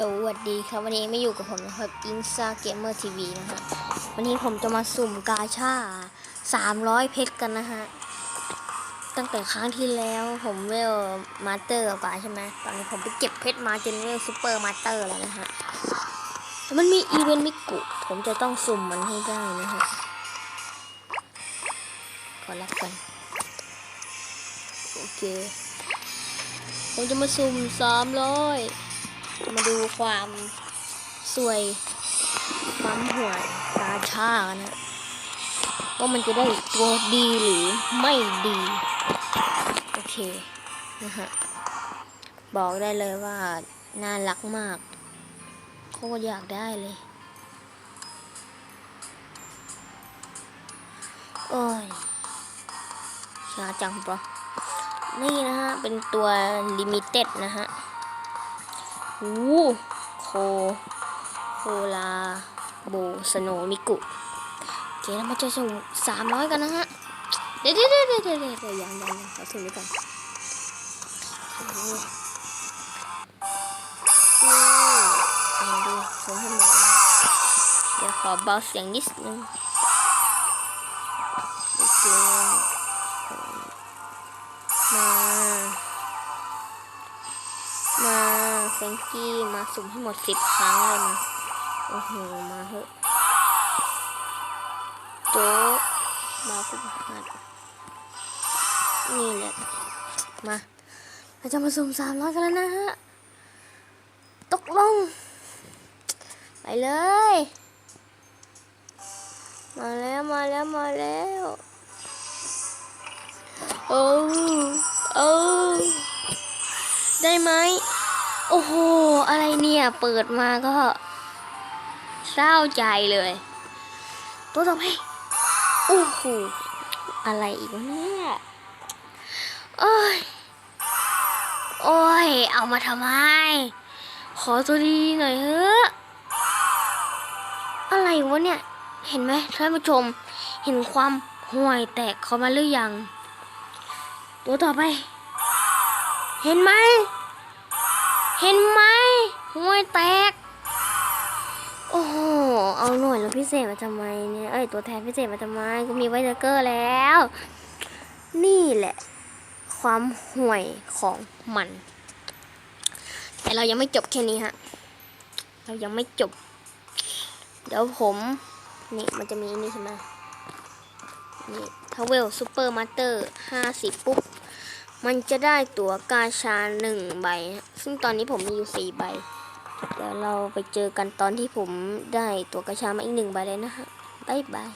สวัสดีครับวันนี้ไม่อยู่กับผมนะครับอินซาเกมเมอร์ทีวีนะฮะวันนี้ผมจะมาสุ่มกาชา300เพชรกันนะฮะ ตั้งแต่ครั้งที่แล้วผมเวลมาสเตอร์กว่าใช่ไหมตอนนี้ผมไปเก็บเพชรมาจนเวลซูเปอร์มาสเตอร์แล้วนะฮะมันมีอีเวนต์มิกุผมจะต้องสุ่มมันให้ได้นะฮะขอรับกันโอเค ผมจะมาสุ่ม300ม มาดูความสวยความห่วยกาชากันนะว่ามันจะได้ตัวดีหรือไม่ดี โอเค นะฮะ บอกได้เลยว่า น่ารักมาก โคตรอยากได้เลย โอ้ยช้าจังปะนี่นะฮะ เป็นตัวลิมิเต็ดนะฮะ หูโค โคลาโบสโนมิกุโอเคแล้วมาเจอสุ่มสามร้อยกันนะฮะ เดี๋ยวเดี๋ยวเดี๋ยวเดี๋ยวเดี๋ยวเดี๋ยวยังยังยังขอสุ่มไว้ก่อนโอ้โหนี่เอาดูสุ่มให้หมดเดี๋ยวขอเบาเสียงนิดนึง แฟรงกี้มาสุ่มให้หมดสิบครั้งเลยนะโอ้โห มาเถอะโต๊ะมาฟุกหัดนี่แหละ มาเราจะมาสุ่มสามร้อยกันแล้วนะฮะ ตกลง ไปเลย มาแล้ว มาแล้ว มาแล้วโอ้โอ้ได้ไหม โอ้โห อะไรเนี่ย เปิดมาก็ เศร้าใจเลย ตัวต่อไปโอ้โห อะไรอีกวะเนี่ย โอ้ย โอ้ย เอามาทำไม ขอตัวดีหน่อยเถอะอะไรวะเนี่ย เห็นไหมท่านผู้ชม เห็นความห่วยแตกเขามาหรือยัง ตัวต่อไป เห็นไหม เห็นไหมห้วยแตก โอ้โห เอาหน่วยแล้วพิเศษมาทำไมเนี่ย เอ้ย ตัวแทนพิเศษมาทำไมก็มีไวเดอร์เกอร์แล้ว นี่แหละ ความห่วยของมัน แต่เรายังไม่จบแค่นี้ฮะ เรายังไม่จบ เดี๋ยวผม นี่มันจะมีนี่ใช่ไหมนี่ทาวเวลซูเปอร์มาสเตอร์ห้าสิบปุ๊บ มันจะได้ตั๋วกาชาหนึ่งใบ ซึ่งตอนนี้ผมมีอยู่สี่ใบ เดี๋ยวเราไปเจอกันตอนที่ผมได้ตั๋วกาชามาอีกหนึ่งใบเลยนะฮะบ๊ายบาย